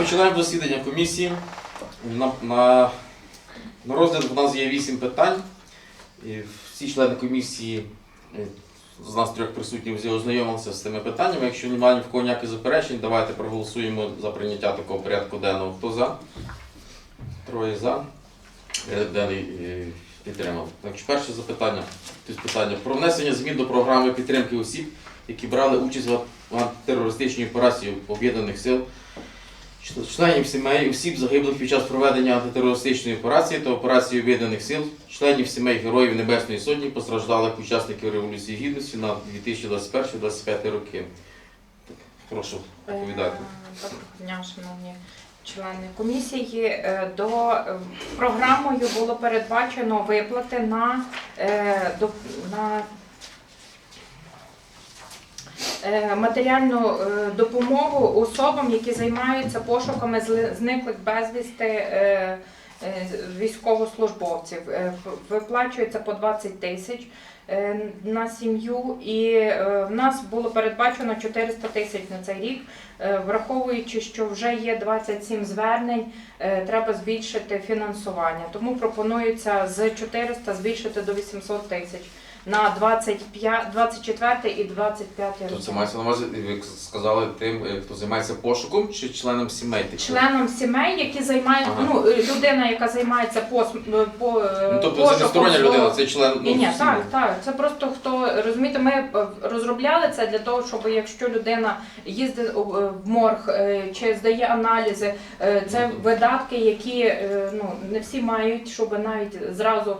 Розпочинаємо засідання комісії. На, на, на розгляд у нас є вісім питань. Всі члени комісії е, з нас трьох присутніх ознайомилися з цими питаннями. Якщо немає ні в кого ніяких заперечень, давайте проголосуємо за прийняття такого порядку денного. Хто за? Троє за. Порядок денний е, підтримав. Так, перше запитання. Тобто питання про внесення змін до програми підтримки осіб, які брали участь в антитерористичній операції Об'єднаних сил членів сімей осіб загиблих під час проведення антитерористичної операції та операції Об'єднаних сил, членів сімей Героїв Небесної Сотні, постраждалих учасників Революції Гідності на 2021-2025 роки. Прошу доповідати. Е, Доброго дня, шановні члени комісії. Е, До е, програмою було передбачено виплати на, на матеріальну е, допомогу особам, які займаються пошуками зниклих безвісти е, е, військовослужбовців. Е, Виплачується по 20 тисяч е, на сім'ю, і е, в нас було передбачено 400 тисяч на цей рік. Е, Враховуючи, що вже є 27 звернень, е, треба збільшити фінансування. Тому пропонується з 400 збільшити до 800 тисяч на 25, 24 і 25 То роки. це мається на увазі, ви сказали тим, е, хто займається пошуком чи членам сімей таких? Членам сімей, які займаються, Ага. ну е, людина, яка займається пос- по е, Ну, тобто це не стороння людина, це член ну, Ні, ні, так, так. Це просто хто розумієте, ми розробляли це для того, щоб якщо людина їздить в морг чи здає аналізи, це видатки, які ну не всі мають, щоб навіть зразу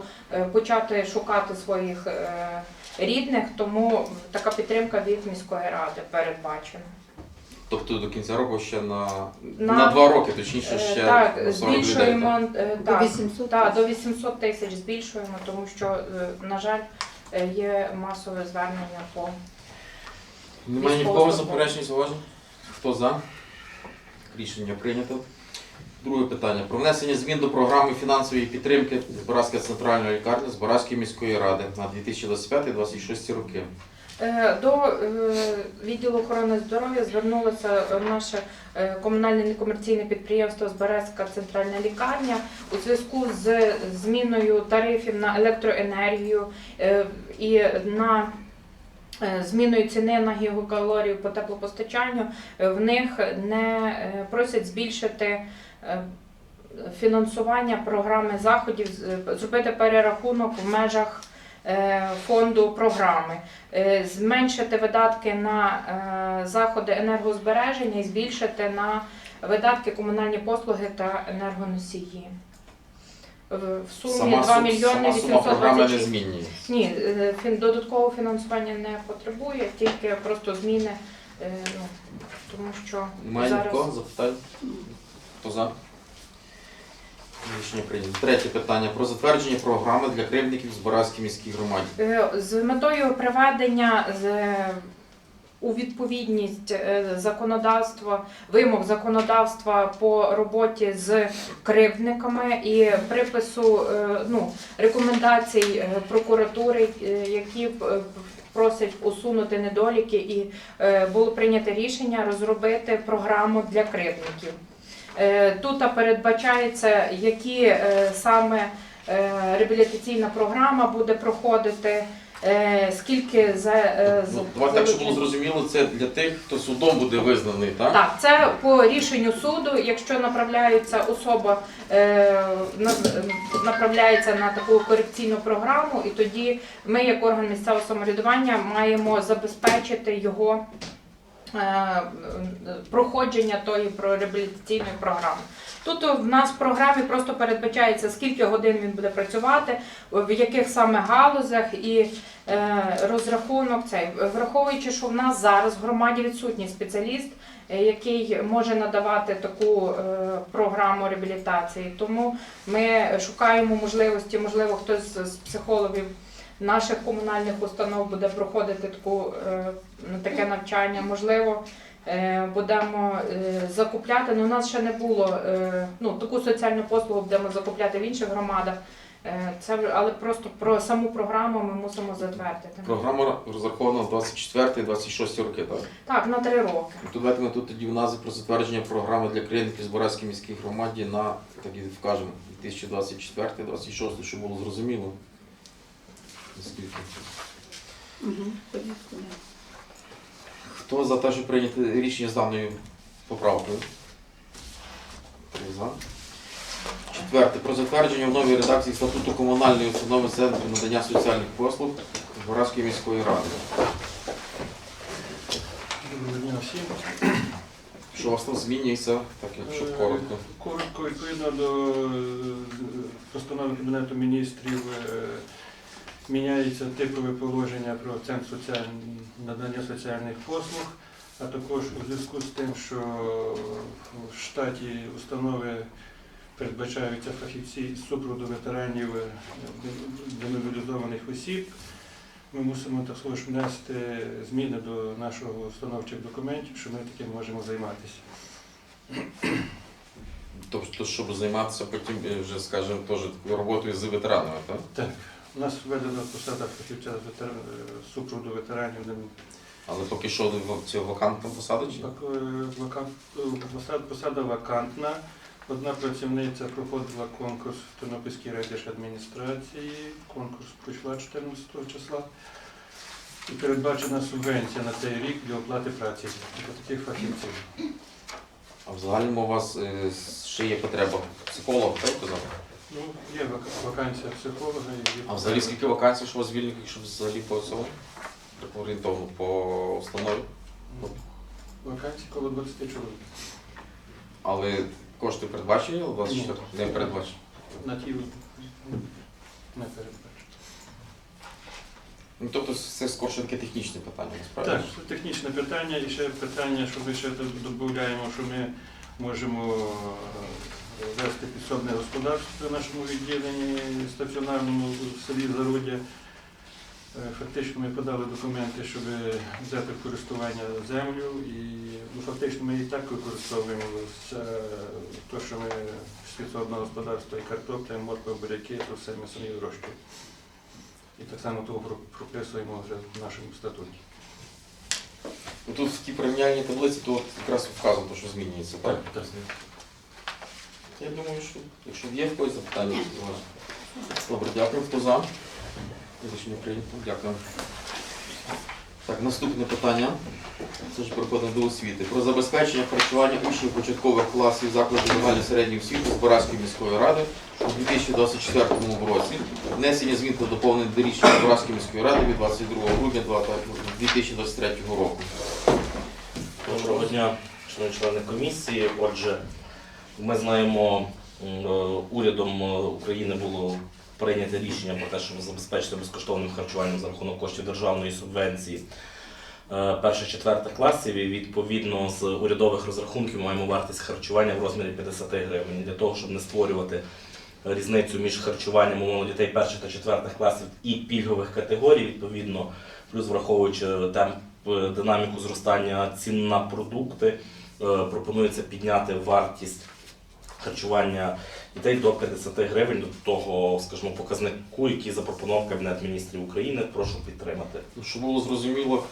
почати шукати своїх е, рідних. Тому така підтримка від міської ради передбачена. Тобто до кінця року ще на, на... На- два роки, точніше, Е, ще Так, 40 людей. збільшуємо е, До 800 так, до 800 тисяч збільшуємо, тому що, е, на жаль, е, є масове звернення по Немає ні в кого заперечень? Хто за? Рішення прийнято. Друге питання. Про внесення змін до програми фінансової підтримки Збаразька центральної лікарні Збаразької міської ради на 2025-2026 роки. Е, До е, відділу охорони здоров'я звернулося наше е, комунальне некомерційне підприємство Зберезька центральна лікарня у зв'язку з зміною тарифів на електроенергію і на зміною ціни на гігакалорію по теплопостачанню. Е, В них не е, просять збільшити. е, Фінансування програми заходів, зробити перерахунок в межах е, фонду програми, Е, зменшити видатки на е, заходи енергозбереження і збільшити на видатки комунальні послуги та енергоносії. В в сумі 2 сум- мільйони сама сума програми 826. незмінні. Ні, е, фін- додаткового фінансування не потребує, тільки просто зміни, е, ну, тому що Немає зараз кого запитань? Хто за? Рішення прийнято. Третє питання. Про затвердження програми для кривдників Збаразькій міській громаді. Е, З метою приведення з у відповідність е, законодавства, вимог законодавства по роботі з кривдниками і припису е, ну, рекомендацій е, прокуратури, які просять усунути недоліки, і було прийнято рішення розробити програму для кривдників. Тут передбачається, які саме реабілітаційна програма буде проходити, е, скільки за, е, з- Ну, давай так, щоб було зрозуміло, це для тих, хто судом буде визнаний, так? так, це по рішенню суду, якщо направляється особа, е, на- направляється на таку корекційну програму, і тоді ми, як орган місцевого самоврядування, маємо забезпечити його проходження тої реабілітаційної програми. Тут в нас в програмі просто передбачається, скільки годин він буде працювати, в яких саме галузях і е, розрахунок цей. Враховуючи, що в нас зараз в громаді відсутній спеціаліст, е, який може надавати таку е, програму реабілітації. Тому ми шукаємо можливості, можливо, хтось з психологів наших комунальних установ буде проходити таку, е, таке навчання. Можливо, е, будемо е, закупляти. Ну, у нас ще не було ну, таку соціальну послугу будемо закупляти в інших громадах. Це але просто про саму програму ми мусимо затвердити. Програма розрахована на 24-26 роки, так? Так, на три роки. Ну, То давайте ми тут тоді в назві про затвердження програми для клієнтів Збаразькій міській громаді на, так і вкажемо, 2024-2026, щоб було зрозуміло. Наскільки. Угу. Да. Хто за те, щоб прийняти рішення з даною поправкою? Три за. Четверте. Про затвердження в новій редакції статуту комунальної установи Центру надання соціальних послуг Збаразької міської ради. Доброго дня всім. Що у вас там змінюється, так якщо Е, коротко. Коротко, відповідно до е, постанови Кабінету міністрів, е, міняється типове положення про центр соціаль- надання соціальних послуг, а також у зв'язку з тим, що в штаті установи передбачаються фахівці з супроводу ветеранів е, демобілізованих осіб. Ми мусимо також внести зміни до нашого установчих документів, що ми таким можемо займатися. Тобто, щоб займатися потім е, вже, скажімо, теж такою роботою з ветеранами, так? Так, у нас введена посада фахівця з ветер... з супроводу ветеранів. Але поки що цього вакантна посада чи? е, вакант... е, посада, вакантна. Одна працівниця проходила конкурс в Тернопільській райдержадміністрації. Конкурс пройшла 14 числа. І передбачена субвенція на цей рік для оплати праці для таких фахівців. А в загальному у вас е, ще є потреба психолога, так казав? Ну, є вак- вакансія психолога і є А взагалі скільки вакансій, що у вас вільних, якщо взагалі по цьому? Так орієнтовно по установі. вакансій коло 20 чоловік. Але кошти передбачені, у вас Ні. ще не передбачені. На ті не передбачено. Ну, тобто це скорше таке технічне питання, насправді. Так, це технічне питання і ще питання, що ми ще додаємо, що ми можемо е, вести підсобне господарство в нашому відділенні стаціонарному в селі Заруддя. Е, Фактично ми подали документи, щоб взяти в користування землю і ну, фактично ми і так використовуємо все, те, що ми з підсобного господарства і картопля, і морква, буряки, то все ми самі вирощуємо. І так само того прописуємо вже в нашому статуті. Ну, тут в тій порівняльній таблиці то якраз вказано, що змінюється, так? так? так. Я думаю, що якщо є в когось запитання, то. Добре, дякую. Хто за? Рішення прийнято. Дякую. Так, наступне питання. Це ж переходимо до освіти. Про забезпечення харчування учнів початкових класів закладів загальної середньої освіти Збаразької міської ради у 2024 році. Внесення змін та доповнень до рішення Збаразької міської ради від 22 грудня 2023 року. Доброго дня, шановні члени комісії. Отже, ми знаємо, е, урядом е, України було прийнято рішення про те, щоб забезпечити безкоштовним харчуванням за рахунок коштів державної субвенції е, перших-четвертих класів. І відповідно з урядових розрахунків маємо вартість харчування в розмірі 50 гривень. Для того, щоб не створювати різницю між харчуванням умовно дітей перших та четвертих класів і пільгових категорій, відповідно, плюс враховуючи темп динаміку зростання цін на продукти, пропонується підняти вартість харчування дітей до 50 гривень до того, скажімо, показнику, який запропонував Кабінет міністрів України. Прошу підтримати. Ну, Щоб було зрозуміло,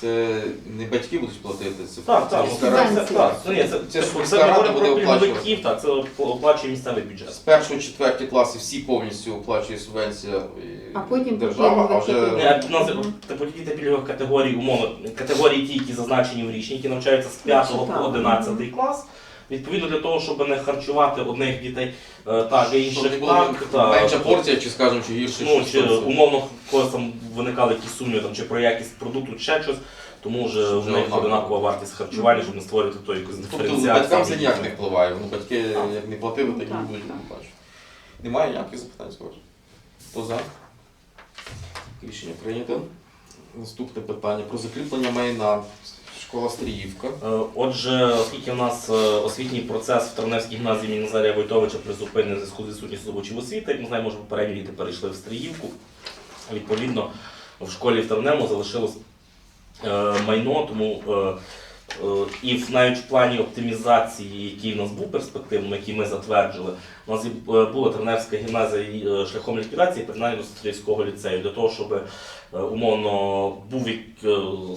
це не батьки будуть платити, це Так, так, міська це, рада. це, так, це, ні, це, Це це, ж ми рада говоримо буде про оплачувати. пільговиків, так, це оплачує місцевий бюджет. З першого четверті класи всі повністю оплачує субвенція і А потім держава, а вже Ні, у нас типу діти пільгових категорій, умови, категорії ті, які зазначені в рішенні, які навчаються з 5 по Читала. 11 клас. Відповідно для того, щоб не харчувати одних дітей е, так, і щоб не інших було так. так. менша порція, чи скажемо, чи гірше Ну, щось чи там. умовно когось там виникали якісь сумніви там, чи про якість продукту, чи ще щось, тому вже в вже них однаково. одинакова вартість харчування, щоб не створювати то якусь Тобто батькам це ніяк не впливає. Ну, батьки Так. як не платили, так і не Так, будуть так. бачити. Немає ніяких запитань, скажу. Хто за? Рішення прийнято. Наступне питання про закріплення майна. Школа Стріївка. Е, Отже, оскільки в нас е, освітній процес в Терневській гімназії Міназарія Назарія Войтовича призупинений в зв'язку з відсутністю зубочів освіти, ми знаємо, що попередні діти перейшли в Стріївку. Відповідно, в школі в Тернему залишилось е, майно, тому І в- навіть в плані оптимізації, який в нас був перспективним, який ми затверджили, у нас і, е, була тренерська гімназія е, шляхом ліквідації приєднання до Стрийського ліцею для того, щоб е, умовно був, е,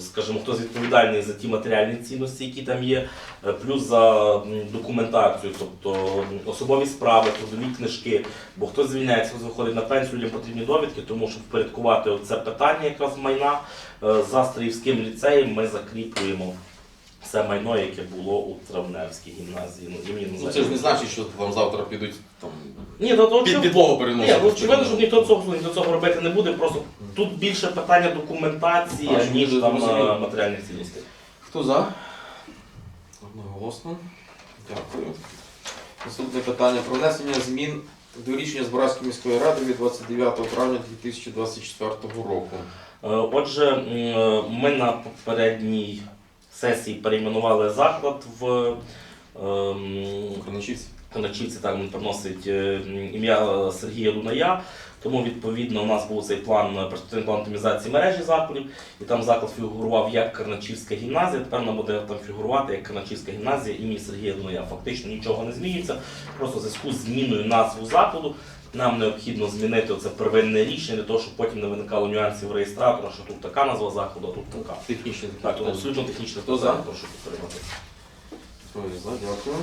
скажімо, хтось відповідальний за ті матеріальні цінності, які там є, е, плюс за документацію, тобто особові справи, трудові книжки, бо хтось звільняється, хтось виходить на пенсію, людям потрібні довідки, тому щоб впорядкувати це питання якраз майна е, за Стрийським ліцеєм ми закріплюємо все майно, яке було у Травневській гімназії. Ну, імені Ну це ж не значить, що там завтра підуть там Ні, то, то під чим- підлогу ні, переносити. ну очевидно, що ніхто цього ніхто цього робити не буде. Просто тут більше питання документації, А, щоб ніж люди там зрозуміли. е, матеріальних цінностей. Хто за? Одноголосно. Дякую. Наступне питання про внесення змін до рішення Збаразької міської ради від 29 травня 2024 року. Е, Отже, м, ми на попередній сесії перейменували заклад в ем, Кроничівці. Коночівці там приносить е, ім'я Сергія Дуная. Тому відповідно у нас був цей план е, перспективний план оптимізації мережі закладів, і там заклад фігурував як Карначівська гімназія. Тепер вона буде там фігурувати як Карначівська гімназія імені Сергія Дуная. Фактично нічого не змінюється. Просто в зв'язку з зміною назви закладу нам необхідно змінити це первинне рішення для того, щоб потім не виникало нюансів реєстратора, що тут така назва заходу, а тут така. Технічна Так, абсолютно технічна Хто за? прошу підтримати. За, дякую.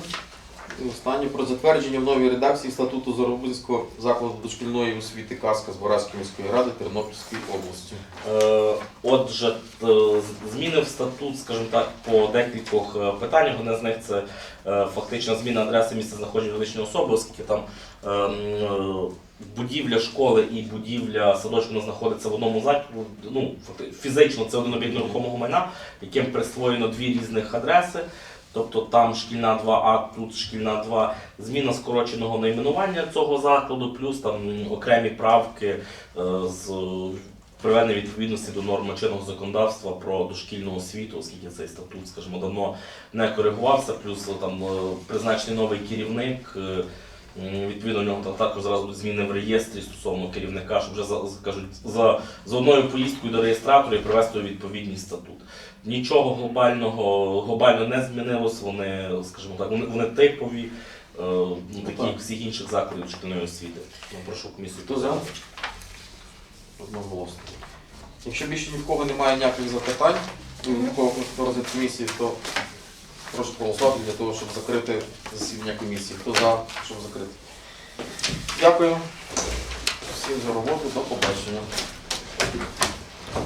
Останнє про затвердження в новій редакції статуту Зарубинського закладу дошкільної освіти Казка Збаразької міської ради Тернопільської області. Е, Отже, т- з- зміни в статут, скажімо так, по декількох е, питаннях. Одне з них це е, фактична зміна адреси місця знаходження юридичної особи, оскільки там е, м, е, будівля школи і будівля садочку знаходиться в одному закладі. Ну, фізично це один об'єкт нерухомого майна, яким присвоєно дві різних адреси. Тобто там шкільна 2А, тут шкільна 2, зміна скороченого найменування цього закладу, плюс там окремі правки е, з приведення відповідності до норм чинного законодавства про дошкільну освіту, оскільки цей статут, скажімо, давно не коригувався, плюс е, там е, призначений новий керівник. Відповідно, у нього там також будуть зміни в реєстрі стосовно керівника, щоб вже за, кажуть, за, за одною поїздкою до реєстратора і привести у відповідність статут. Нічого глобального глобально не змінилось. Вони, скажімо так, вони, вони типові, е, ну, такі як всіх інших закладів шкільної освіти. Я прошу комісію. Хто за? Одноголосно. Якщо більше ні в кого немає ніяких запитань, ні в кого хто розгляд комісії, то прошу проголосувати для того, щоб закрити засідання комісії. Хто за, щоб закрити? Дякую всім за роботу. До побачення.